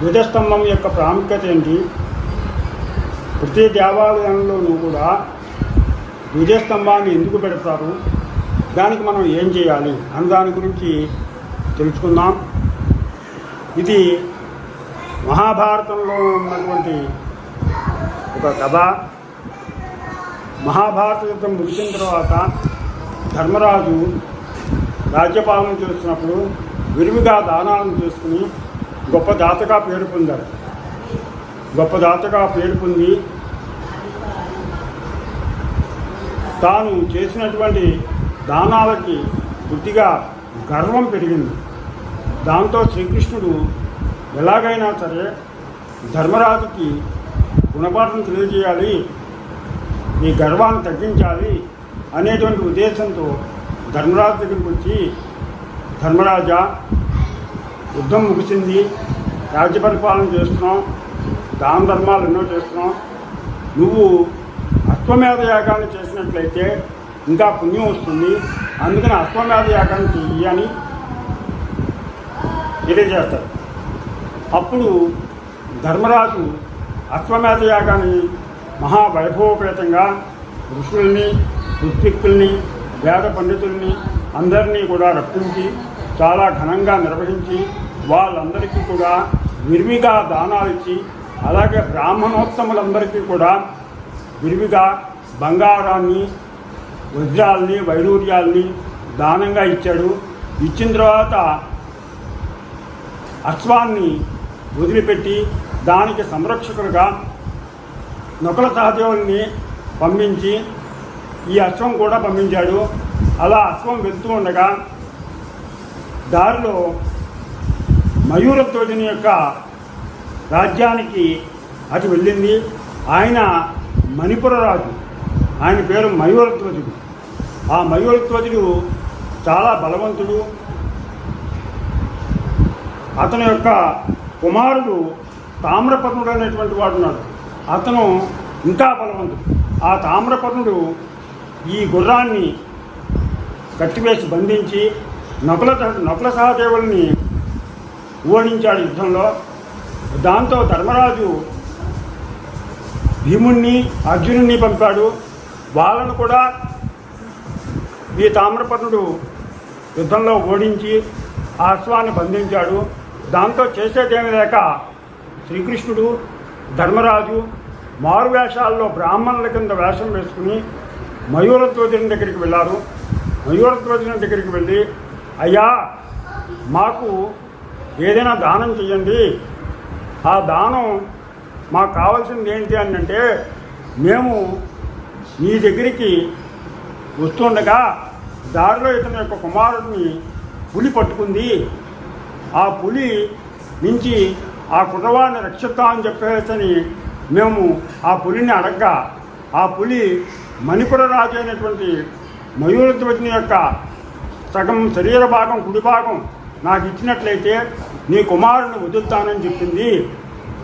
ధ్వజస్తంభం యొక్క ప్రాముఖ్యత ఏంటి? ప్రతి దేవాలయంలోనూ కూడా ధ్వజస్తంభాన్ని ఎందుకు పెడతారు? దానికి మనం ఏం చేయాలి? అన్న దాని గురించి తెలుసుకుందాం. ఇది మహాభారతంలో ఉన్నటువంటి ఒక కథ. మహాభారత యుద్ధం ముగిసిన తర్వాత ధర్మరాజు రాజ్యపాలన చేస్తున్నప్పుడు విరివిగా దానాలను చేసుకుని గొప్ప దాతగా పేరు పొందారు. గొప్ప దాతగా పేరు పొంది తాను చేసినటువంటి దానాలకి బుద్ధిగా గర్వం పెరిగింది. దాంతో శ్రీకృష్ణుడు ఎలాగైనా సరే ధర్మరాజుకి గుణపాఠం తెలియజేయాలి ఈ గర్వాన్ని తగ్గించాలి అనేటువంటి ఉద్దేశంతో ధర్మరాజు దగ్గరికి వచ్చి ధర్మరాజా యుద్ధం ముగిసింది. రాజ్య పరిపాలన చేస్తున్నాం. దాన ధర్మాలు ఎన్నో చేస్తున్నాం. నువ్వు అశ్వమేధ యాగాన్ని చేసినట్లయితే ఇంకా పుణ్యం వస్తుంది. అందుకని అశ్వమేధ యాగాన్ని చెయ్యి అని అప్పుడు ధర్మరాజు అశ్వమేధ యాగాన్ని మహావైభవపేతంగా ఋషుల్ని ఋత్విక్కుల్ని వేద పండితుల్ని అందరినీ కూడా రప్పించి చాలా ఘనంగా నిర్వహించి వాళ్ళందరికీ కూడా విరివిగా దానాలు ఇచ్చి అలాగే బ్రాహ్మణోత్తములందరికీ కూడా విరివిగా బంగారాన్ని వజ్రాల్ని వైడూర్యాల్ని దానంగా ఇచ్చాడు. ఇచ్చిన తర్వాత అశ్వాన్ని వదిలిపెట్టి దానికి సంరక్షకులుగా నకుల సహదేవుల్ని పంపించి ఈ అశ్వం కూడా పంపించాడు. అలా అశ్వం వెళ్తూ ఉండగా దారిలో మయూరధ్వజుని యొక్క రాజ్యానికి అది వెళ్ళింది. ఆయన మణిపుర రాజు. ఆయన పేరు మయూరధ్వజుడు. ఆ మయూరధ్వజుడు చాలా బలవంతుడు. అతని యొక్క కుమారుడు తామ్రపర్ణుడు అనేటువంటి వాడు ఉన్నాడు. అతను ఇంకా బలవంతుడు. ఆ తామ్రపర్ణుడు ఈ గుర్రాన్ని కట్టివేసి బంధించి నకుల నకుల సహదేవుల్ని ఓడించాడు యుద్ధంలో. దాంతో ధర్మరాజు భీముణ్ణి అర్జునుణ్ణి పంపాడు. వాళ్ళను కూడా ఈ తామ్రపర్ణుడు యుద్ధంలో ఓడించి ఆ అశ్వాన్ని బంధించాడు. దాంతో చేసేదేమీ లేక శ్రీకృష్ణుడు ధర్మరాజు మారు వేషాల్లో బ్రాహ్మణుల కింద వేషం వేసుకుని మయూరధ్వజుని దగ్గరికి వెళ్ళారు. మయూరధ్వజుని దగ్గరికి వెళ్ళి అయ్యా మాకు ఏదైనా దానం చేయండి ఆ దానం మాకు కావాల్సింది ఏంటి అని అంటే మేము మీ దగ్గరికి వస్తుండగా దారిలో ఇతని యొక్క కుమారుడిని పులి పట్టుకుంది. ఆ పులి నుంచి ఆ కుర్రవాడిని రక్షిస్తామని చెప్పేసని మేము ఆ పులిని అడగ్గా ఆ పులి మణిపుర రాజు అయినటువంటి మయూరధ్వజుని యొక్క సగం శరీర భాగం కుడి భాగం నాకు ఇచ్చినట్లయితే నీ కుమారుని వదులుతానని చెప్పింది.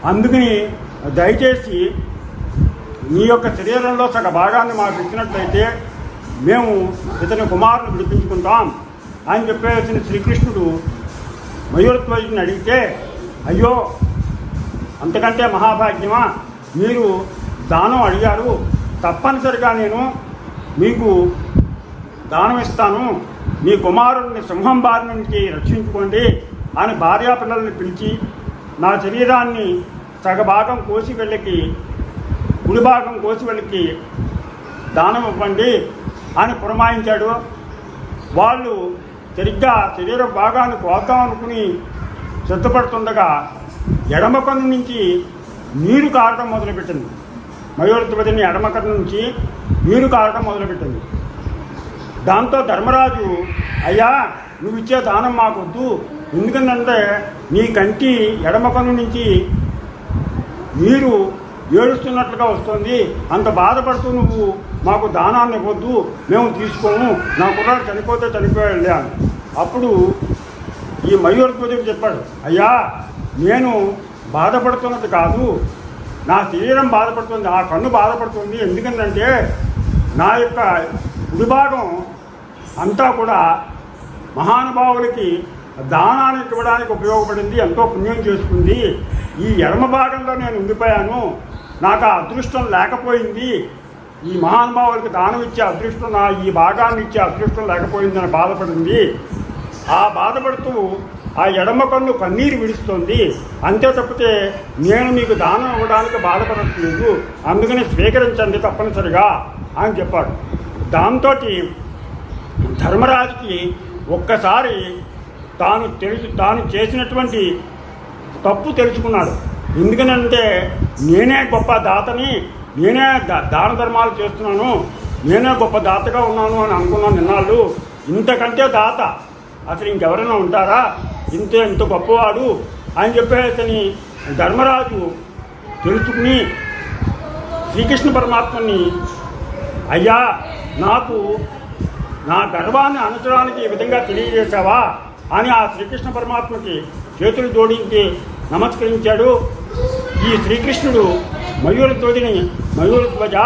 అందుకని దయచేసి నీ యొక్క శరీరంలో సగ భాగాన్ని మాకు ఇచ్చినట్లయితే మేము ఇతని కుమారుని విడిపించుకుంటాం అని చెప్పేసిన శ్రీకృష్ణుడు మయూరత్వజుని అడిగితే అయ్యో అంతకంటే మహాభాగ్యమా? మీరు దానం అడిగారు. తప్పనిసరిగా నేను మీకు దానం ఇస్తాను. మీ కుమారుడిని సింహం బారి నుంచి రక్షించుకోండి. అని భార్యాపిల్లల్ని పిలిచి నా శరీరాన్ని సగభాగం కోసి వెళ్ళకి కుడి భాగం కోసి వెళ్ళకి దానం ఇవ్వండి అని పురమాయించాడు. వాళ్ళు సరిగ్గా శరీర భాగాన్ని కోద్దాం అనుకుని సిద్ధపడుతుండగా ఎడమ కన్ను నుంచి నీరు కారడం మొదలుపెట్టింది. మయూరధ్వజని ఎడమ కన్ను నుంచి నీరు కారడం మొదలుపెట్టింది. దాంతో ధర్మరాజు అయ్యా నువ్వు ఇచ్చే దానం మాకొద్దు. ఎందుకంటే నీ కంటి ఎడమ కన్ను నుంచి మీరు ఏడుస్తున్నట్లుగా వస్తుంది. అంత బాధపడుతూ నువ్వు మాకు దానాన్ని ఇవ్వద్దు మేము తీసుకోము. నా కుర్రాడు చనిపోతే చనిపోయాడులే అని. అప్పుడు ఈ మయూరధ్వజుడు చెప్పాడు అయ్యా నేను బాధపడుతున్నది కాదు. నా శరీరం బాధపడుతుంది ఆ కన్ను బాధపడుతుంది. ఎందుకంటే నా యొక్క విభాగం అంతా కూడా మహానుభావులకి దానాన్ని ఇవ్వడానికి ఉపయోగపడింది ఎంతో పుణ్యం చేసుకుంది. ఈ ఎడమ భాగంలో నేను ఉండిపోయాను. నాకు ఆ అదృష్టం లేకపోయింది. ఈ మహానుభావులకి దానం ఇచ్చే అదృష్టం నా ఈ భాగాన్ని ఇచ్చే అదృష్టం లేకపోయిందని బాధపడింది. ఆ బాధపడుతూ ఆ ఎడమ కన్ను కన్నీరు విడుస్తుంది. అంతే తప్పితే నేను మీకు దానం ఇవ్వడానికి బాధపడట్లేదు. అందుకని స్వీకరించండి తప్పనిసరిగా అని చెప్పాడు. దాంతో ధర్మరాజుకి ఒక్కసారి తాను తెలుసు తాను చేసినటువంటి తప్పు తెలుసుకున్నాడు. ఎందుకనంటే నేనే గొప్ప దాతని నేనే దా- దాన ధర్మాలు చేస్తున్నాను నేనే గొప్ప దాతగా ఉన్నాను అని అనుకున్నాను నిన్నాళ్ళు ఇంతకంటే దాత. అసలు ఇంకెవరైనా ఉంటారా? ఇంత ఇంత గొప్పవాడు అని చెప్పేసని ధర్మరాజు తెలుసుకుని శ్రీకృష్ణ పరమాత్మని అయ్యా నాకు నా గర్వాన్ని అనచడానికి ఈ విధంగా తెలియజేశావా? అని ఆ శ్రీకృష్ణ పరమాత్మకి చేతులు జోడించి నమస్కరించాడు. ఈ శ్రీకృష్ణుడు మయూరధ్వజని మయూరధ్వజ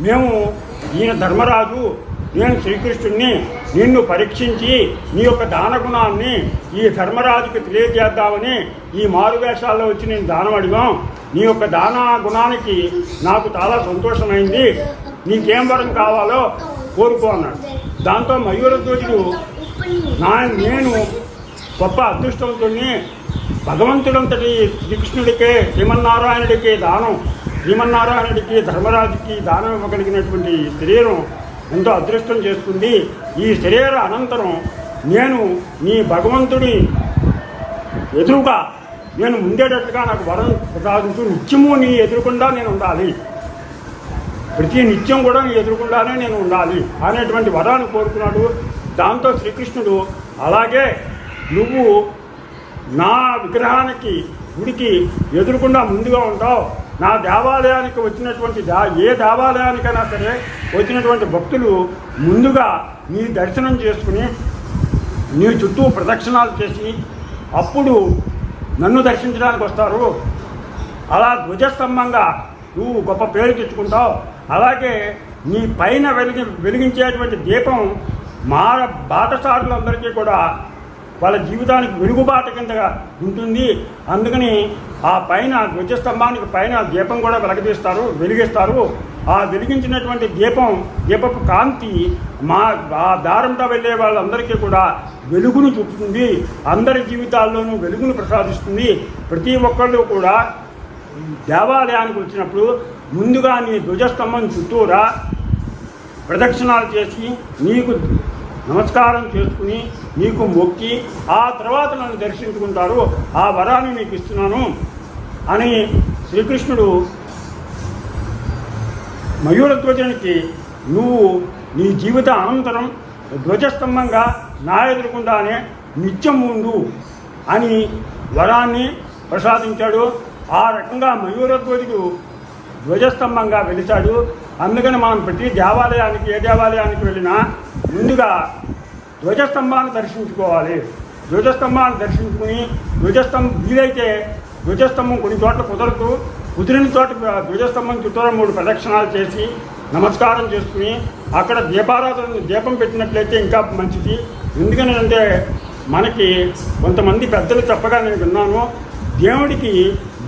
మేము ఈయన ధర్మరాజు నేను శ్రీకృష్ణుడిని నిన్ను పరీక్షించి నీ యొక్క దాన గుణాన్ని ఈ ధర్మరాజుకి తెలియజేద్దామని ఈ మారు వేషాల్లో వచ్చి నేను దానం అడిగాం నీ యొక్క దాన గుణానికి నాకు చాలా సంతోషమైంది. నీకేం వరం కావాలో కోరుకో అన్నాడు. దాంతో మయూరధ్వజుడు నా నేను గొప్ప అదృష్టవంతుడిని భగవంతుడంతటి శ్రీకృష్ణుడికే శ్రీమన్నారాయణుడికి దానం శ్రీమన్నారాయణుడికి ధర్మరాజుకి దానం ఇవ్వగలిగినటువంటి శరీరం ఎంతో అదృష్టం చేసుకుంది. ఈ శరీర అనంతరం నేను నీ భగవంతుడి ఎదురుగా నేను ఉండేటట్లుగా నాకు వరం ప్రసాదించు. నిత్యము నీ ఎదురుకుండా నేను ఉండాలి. ప్రతి నిత్యం కూడా నీ ఎదురుకుండానే నేను ఉండాలి అనేటువంటి వరాన్ని కోరుకున్నాడు దాంతో శ్రీకృష్ణుడు అలాగే నువ్వు నా విగ్రహానికి గుడికి ఎదురుకుండా ముందుగా ఉంటావు. నా దేవాలయానికి వచ్చినటువంటి దా ఏ దేవాలయానికైనా సరే వచ్చినటువంటి భక్తులు ముందుగా నీ దర్శనం చేసుకుని నీ చుట్టూ ప్రదక్షిణాలు చేసి అప్పుడు నన్ను దర్శించడానికి వస్తారు. అలా ధ్వజస్తంభంగా నువ్వు గొప్ప పేరు తెచ్చుకుంటావు. అలాగే నీ పైన వెలిగి వెలిగించేటువంటి దీపం మా బాటసారులందరికీ కూడా వాళ్ళ జీవితానికి వెలుగుబాట కిందగా ఉంటుంది. అందుకని ఆ పైన ధ్వజస్తంభానికి పైన దీపం కూడా వెలగదీస్తారు వెలిగిస్తారు. ఆ వెలిగించినటువంటి దీపం దీపపు కాంతి మా ఆ దారంతో వెళ్ళే వాళ్ళందరికీ కూడా వెలుగును చూపుతుంది. అందరి జీవితాల్లోనూ వెలుగును ప్రసాదిస్తుంది. ప్రతి ఒక్కళ్ళు కూడా దేవాలయానికి వచ్చినప్పుడు ముందుగా నీ ధ్వజస్తంభం చుట్టూరా ప్రదక్షిణాలు చేసి నీకు నమస్కారం చేసుకుని నీకు మొక్కి ఆ తర్వాత నన్ను దర్శించుకుంటారు ఆ వరాన్ని నీకు ఇస్తున్నాను అని శ్రీకృష్ణుడు మయూరధ్వజనికి నువ్వు నీ జీవిత అనంతరం ధ్వజస్తంభంగా నా ఎదురుకుండానే నిత్యం ఉండు అని వరాన్ని ప్రసాదించాడు. ఆ రకంగా మయూరధ్వజుడు ధ్వజస్తంభంగా వెలిచాడు. అందుకని మనం ప్రతి దేవాలయానికి ఏ దేవాలయానికి వెళ్ళినా ముందుగా ధ్వజస్తంభాన్ని దర్శించుకోవాలి. ధ్వజస్తంభాన్ని దర్శించుకుని ధ్వజస్తంభం వీలైతే ధ్వజస్తంభం కొన్ని చోట్ల కుదరదు. కుదిరిన చోట ధ్వజస్తంభం చుట్టూరా మూడు ప్రదక్షిణాలు చేసి నమస్కారం చేసుకుని అక్కడ దీపారాధన దీపం పెట్టినట్లయితే ఇంకా మంచిది. ఎందుకని అంటే మనకి కొంతమంది పెద్దలు చెప్పగా నేను విన్నాను దేవుడికి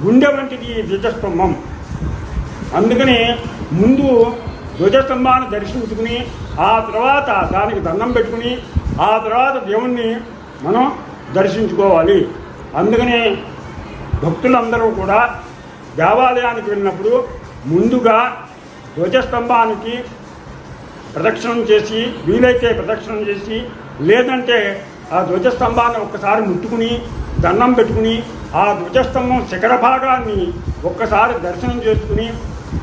గుండె వంటిది ధ్వజస్తంభం. అందుకని ముందు ధ్వజస్తంభాన్ని దర్శించుకుని ఆ తర్వాత దానికి దండం పెట్టుకుని ఆ తర్వాత దేవుణ్ణి మనం దర్శించుకోవాలి. అందుకని భక్తులందరూ కూడా దేవాలయానికి వెళ్ళినప్పుడు ముందుగా ధ్వజస్తంభానికి ప్రదక్షిణం చేసి వీలైతే ప్రదక్షిణం చేసి లేదంటే ఆ ధ్వజస్తంభాన్ని ఒక్కసారి ముట్టుకుని దండం పెట్టుకుని ఆ ధ్వజస్తంభం శిఖర భాగాన్ని ఒక్కసారి దర్శనం చేసుకుని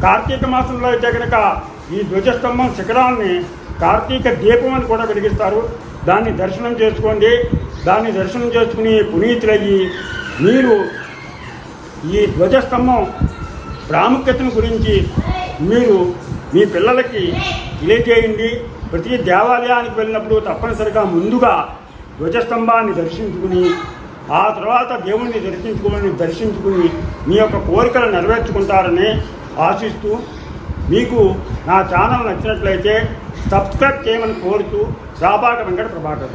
కార్తీక మాసంలో అయితే కనుక ఈ ధ్వజస్తంభం శిఖరాన్ని కార్తీక దీపం అని కూడా వెలిగిస్తారు. దాన్ని దర్శనం చేసుకోండి. దాన్ని దర్శనం చేసుకుని పునీతులయ్యి మీరు ఈ ధ్వజస్తంభం ప్రాముఖ్యతను గురించి మీరు మీ పిల్లలకి తెలియజేయండి. ప్రతి దేవాలయానికి వెళ్ళినప్పుడు తప్పనిసరిగా ముందుగా ధ్వజస్తంభాన్ని దర్శించుకుని ఆ తర్వాత దేవుణ్ణి దర్శించుకుని దర్శించుకుని మీ యొక్క కోరికలు నెరవేర్చుకుంటారని ఆశిస్తూ మీకు నా ఛానల్ నచ్చినట్లయితే సబ్స్క్రైబ్ చేయమని కోరుతూ రాబాట వెంకట ప్రభాకర్.